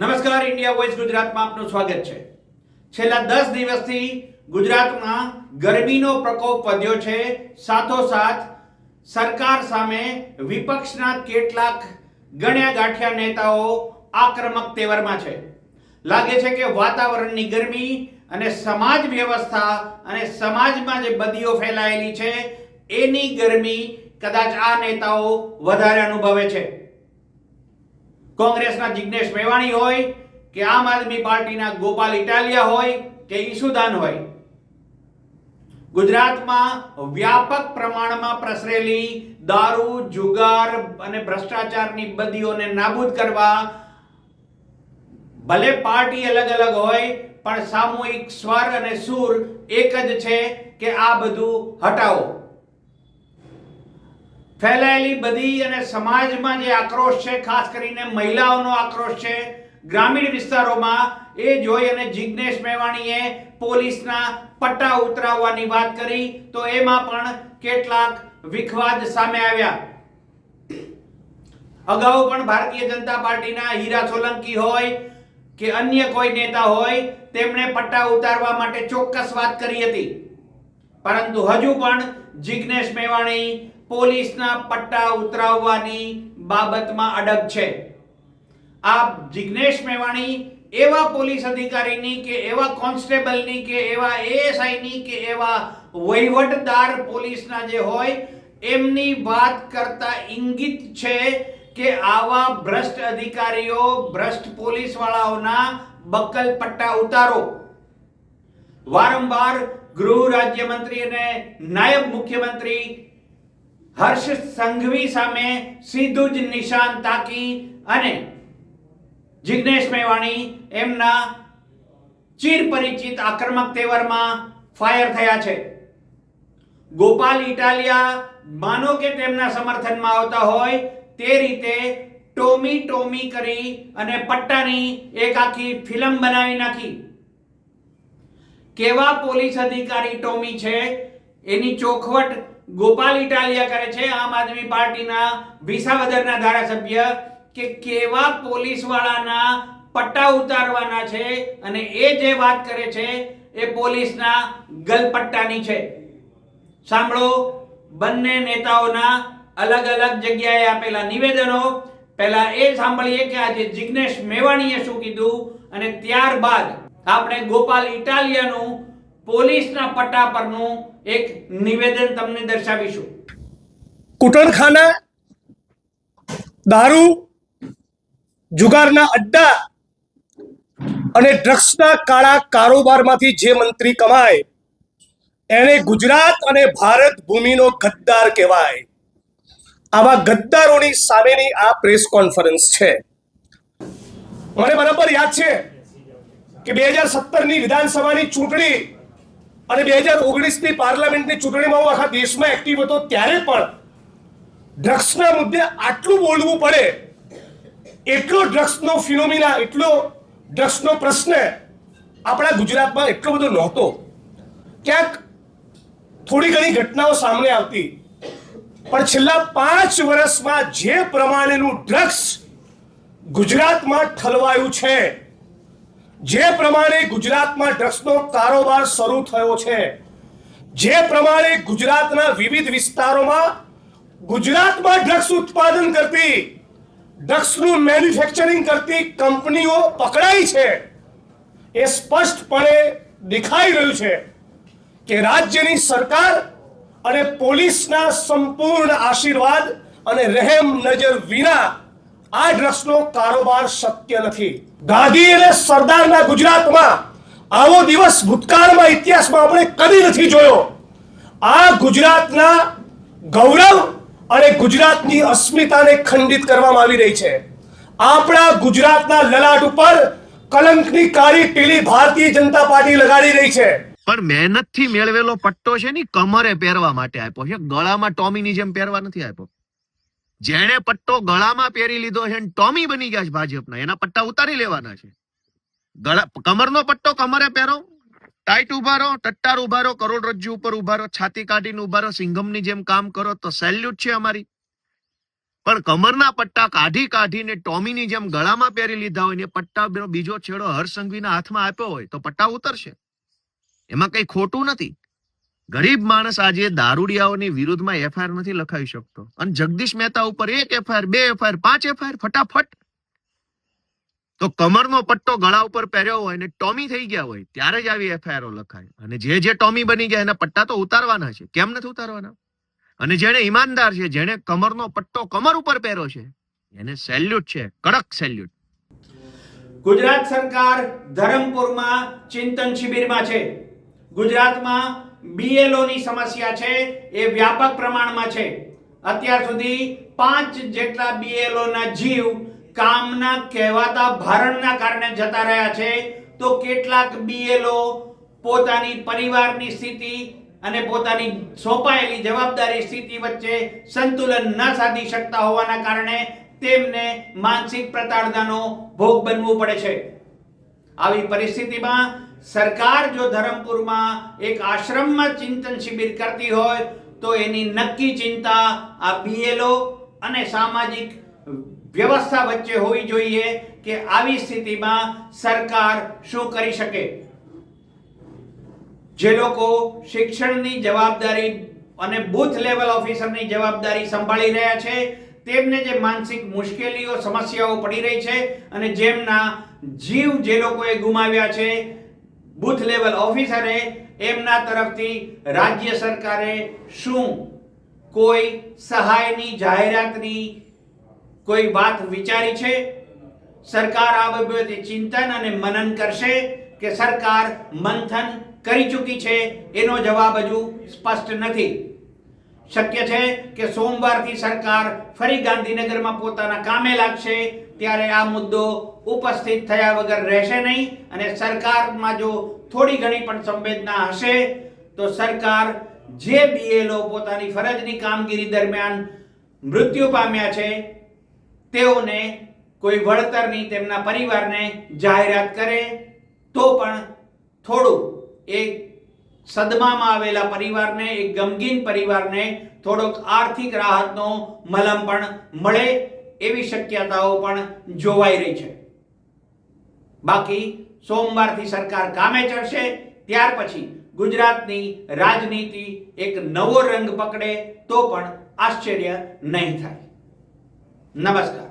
નમસ્કાર, India voice ગુજરાતમાં આપનું સ્વાગત છે. છેલ્લા દસ દિવસથી ગુજરાતમાં ગરમીનો પ્રકોપ વધ્યો છે. સાથોસાથ, સરકાર સામે વિપક્ષના કેટલાક ગણ્યા ગાંઠ્યા નેતાઓ આક્રમક તેવરમાં છે. લાગે છે કે વાતાવરણની ગરમી અને સમાજ વ્યવસ્થા અને સમાજમાં જે બદીઓ ફેલાયેલી છે, એની ગરમી કદાચ આ નેતાઓ વધારે અનુભવે છે. કોંગ્રેસના જિગ્નેશ મેવાણી હોય કે આમ આદમી પાર્ટીના ગોપાલ ઇટાલિયા હોય કે ઈસુદાન હોય. ગુજરાતમાં વ્યાપક પ્રમાણમાં પ્રસરેલી દારૂ, જુગાર અને ભ્રષ્ટાચારની બદીઓને નાબૂદ કરવા ભલે પાર્ટી અલગ અલગ હોય, પણ સામૂહિક સ્વર અને સૂર એક જ છે કે આ બધું હટાવો. ફેલાયેલી બધી અને સમાજમાં જે આક્રોશ છે, ખાસ કરીને મહિલાઓનો આક્રોશ છે, ગ્રામીણ વિસ્તારોમાં એ જોઈ અને જિગ્નેશ મેવાણીએ પોલીસના પટ્ટા ઉતરાવવાની વાત કરી, તો એમાં પણ કેટલાક વિખવાદ સામે આવ્યા. અગાઉ પણ ભારતીય જનતા પાર્ટીના હીરા સોલંકી હોય કે અન્ય કોઈ નેતા હોય, તેમણે પટ્ટા ઉતારવા માટે ચોક્કસ વાત કરી હતી. પરંતુ હજુ પણ જિગ્નેશ મેવાણી પોલીસના પટ્ટા ઉતરાવવાની બાબતમાં અડગ છે. આ જિગ્નેશ મેવાણી, એવા પોલીસ અધિકારીની કે એવા કોન્સ્ટેબલની કે એવા એએસઆઈની કે એવા વહીવટદાર પોલીસના જે હોય, એમની વાત કરતા ઇંગિત છે કે આવા ભ્રષ્ટ અધિકારીઓ, ભ્રષ્ટ પોલીસ વાળાઓના બક્કલ પટ્ટા ઉતારો. વારંવાર ગૃહ રાજ્યમંત્રી અને નાયબ મુખ્યમંત્રી હર્ષ સંઘવી સામે સીધું જ નિશાન તાકી અને જિગ્નેશ મેવાણી એમના ચીર પરિચિત આક્રમક તેવરમાં ફાયર થયા છે. ગોપાલ ઇટાલિયા માનો કે તેમના સમર્થનમાં આવતા હોય તે રીતે ટોમી ટોમી કરી અને પટ્ટાની એક આખી ફિલ્મ બનાવી નાખી. કેવા પોલીસ અધિકારી ટોમી છે? એની ચોખવટ ગોપાલ ઇટાલિયા કરે છે આમ આદમી પાર્ટીના વિસાવદરના ધારાસભ્ય કે કેવા પોલીસ વાળાના પટ્ટા ઉતારવાના છે અને એ જે વાત કરે છે એ પોલીસના ગલપટ્ટાની છે. સાંભળો, બંને નેતાઓના અલગ અલગ જગ્યાએ આપેલા નિવેદનો. પહેલા એ સાંભળીએ કે આજે જિગ્નેશ મેવાણીએ શું કીધું અને ત્યારબાદ આપણે ગોપાલ ઇટાલિયાનું પોલીસના પટ્ટા પરનું એક નિવેદન તમને દર્શાવીશું. કુટણખાના દારૂ, જુગારના અડ્ડા અને ડ્રગ્સના કાળા કારોબારમાંથી જે મંત્રી કમાય, એને ગુજરાત અને ભારત ભૂમિનો ગદ્દાર કહેવાય. આવા ગદ્દારોની સામેની આ પ્રેસ કોન્ફરન્સ છે. મને બરાબર યાદ છે કે બે હજાર સત્તરની વિધાનસભાની ચૂંટણી અને બે હજાર ઓગણીસની પાર્લામેન્ટની ચૂંટણીમાં હું આખા દેશમાં એક્ટિવ હતો, ત્યારે પણ ડ્રગ્સના મુદ્દે આટલું બોલવું પડે, એટલો ડ્રગ્સનો ફિનોમિના એટલો ડ્રગ્સનો પ્રશ્ન આપણા ગુજરાતમાં એટલો બધો નહોતો. ક્યાંક થોડી ઘણી ઘટનાઓ સામે આવતી. પણ છેલ્લા પાંચ વર્ષમાં જે પ્રમાણેનું ડ્રગ્સ ગુજરાતમાં ઠલવાયું છે જે પ્રમાણે ગુજરાતમાં ડ્રગ્સનો કારોબાર શરૂ થયો છે, જે પ્રમાણે ગુજરાતના વિવિધ વિસ્તારોમાં ગુજરાતમાં ડ્રગ્સ ઉત્પાદન કરતી, ડ્રગ્સનું મેન્યુફેક્ચરિંગ કરતી કંપનીઓ પકડાઈ છે. એ સ્પષ્ટપણે દેખાઈ રહ્યું છે કે રાજ્યની સરકાર અને પોલીસના સંપૂર્ણ આશીર્વાદ અને રહેમ નજર વિના આ ડ્રગ્સનો કારોબાર શક્ય નથી. ગાંધી અને સરદારના ગુજરાતમાં આવો દિવસ ભૂતકાળમાં ઇતિહાસમાં આપણે કદી નથી જોયો. આ ગુજરાતના ગૌરવ અને ગુજરાતની અસ્મિતાને ખંડિત કરવામાં આવી રહી છે. આપણા ગુજરાતના લલાટ ઉપર કલંકની કાળી ટીલી ભારતીય જનતા પાર્ટી લગાડી રહી છે. પણ મહેનતથી મેળવેલો પટ્ટો છે ને, કમરે પહેરવા માટે આપ્યો છે. ગળામાં ટોમીની જેમ પહેરવા નથી આપ્યો. જેણે પટ્ટો ગળામાં પહેરી લીધો છે ટોમી બની ગયા છે ભાજપના. એના પટ્ટા ઉતારી લેવાના છે. ગળા, કમરનો પટ્ટો કમરે પહેરો ટાઈટ ઊભા રહો ટટ્ટાર ઊભા રહો કરોડરજ્જુ ઉપર ઊભા રહો છાતી કાઢીને ઊભા રહો સિંઘમની જેમ કામ કરો તો સેલ્યુટ છે અમારી. પણ કમરના પટ્ટા કાઢી કાઢીને ટોમીની જેમ ગળામાં પહેરી લીધા હોય ને પટ્ટા બીજો છેડો હરસંઘવીના હાથમાં આપ્યો હોય તો પટ્ટા ઉતરશે. એમાં કઈ ખોટું નથી. ગરીબ માણસ આજે દારૂડિયાઓની વિરુદ્ધમાં એફઆઈઆર નથી લખાવી શકતો. અને જગદીશ મહેતા ઉપર એક એફઆઈઆર બે એફઆઈઆર પાંચ એફઆઈઆર ફટાફટ. તો કમરનો પટ્ટો ગળા ઉપર પહેર્યો હોય અને ટોમી થઈ ગયા હોય, ત્યારે જ આવી એફઆઈઆરો લખાય. અને જે જે ટોમી બની ગયા, એના પટ્ટા તો ઉતારવાના છે. કેમ નથી ઉતારવાના? અને જેને ઈમાનદાર છે, જેણે કમરનો પટ્ટો કમર ઉપર પહેર્યો છે, એને સેલ્યુટ છે, કડક સેલ્યુટ ગુજરાત સરકાર ધરમપુરમાં ચિંતન શિબિરમાં છે. ગુજરાતમાં BLO ની સમસ્યા છે, એ વ્યાપક પ્રમાણમાં છે. અત્યાર સુધી પાંચ જેટલા બીએલઓના જીવ કામના કહેવાતા ભારણના કારણે જતા રહ્યા છે. તો કેટલાક બીએલઓ પોતાની પરિવારની સ્થિતિ અને પોતાની સોંપાયેલી જવાબદારી સ્થિતિ વચ્ચે સંતુલન ન સાધી શકતા હોવાના કારણે તેમને માનસિક પ્રતાડનાનો ભોગ બનવું પડે છે. આવી પરિસ્થિતિમાં સરકાર જો ધરમપુરમાં એક આશ્રમમાં ચિંતન શિબિર કરતી હોય, તો એની નક્કી ચિંતા આ બીએલઓ અને સામાજિક વ્યવસ્થા વચ્ચે હોવી જોઈએ કે આવી સ્થિતિમાં સરકાર શું કરી શકે. જે લોકો શિક્ષણની જવાબદારી અને બૂથ લેવલ ઓફિસરની જવાબદારી સંભાળી રહ્યા છે, તેમને જે માનસિક મુશ્કેલીઓ, સમસ્યાઓ પડી રહી છે અને જેમના જીવ જે લોકોએ ગુમાવ્યા છે, બૂથ લેવલ ઓફિસરે એમના તરફથી રાજ્ય સરકારે શું કોઈ સહાયની જાહેરાતની કોઈ વાત વિચારી છે? સરકાર આ બાબતે ચિંતન અને મનન કરશે કે સરકાર મંથન કરી ચૂકી છે? એનો જવાબ હજુ સ્પષ્ટ નથી. શક્ય છે કે સોમવારથી સરકાર ફરી ગાંધીનગરમાં પોતાના કામે લાગશે ત્યારે આ મુદ્દો ઉપસ્થિત થયા વગર રહેશે નહીં અને સરકારમાં જો થોડી ઘણી પણ સંવેદના હશે, તો સરકાર જે બીએલઓ પોતાની ફરજની કામગીરી દરમિયાન મૃત્યુ પામ્યા છે, તેઓને કોઈ વળતરની તેમના પરિવારને જાહેરાત કરે, તો પણ થોડું એક સદમામાં આવેલા પરિવારને, એક ગમગીન પરિવારને થોડોક આર્થિક રાહતનો મલમ પણ મળે એવી શક્યતાઓ પણ જોવાઈ રહી છે. બાકી સોમવારથી સરકાર કામે ચડશે, ત્યાર પછી ગુજરાતની રાજનીતિ એક નવો રંગ પકડે તો પણ આશ્ચર્ય નહીં થાય. નમસ્કાર.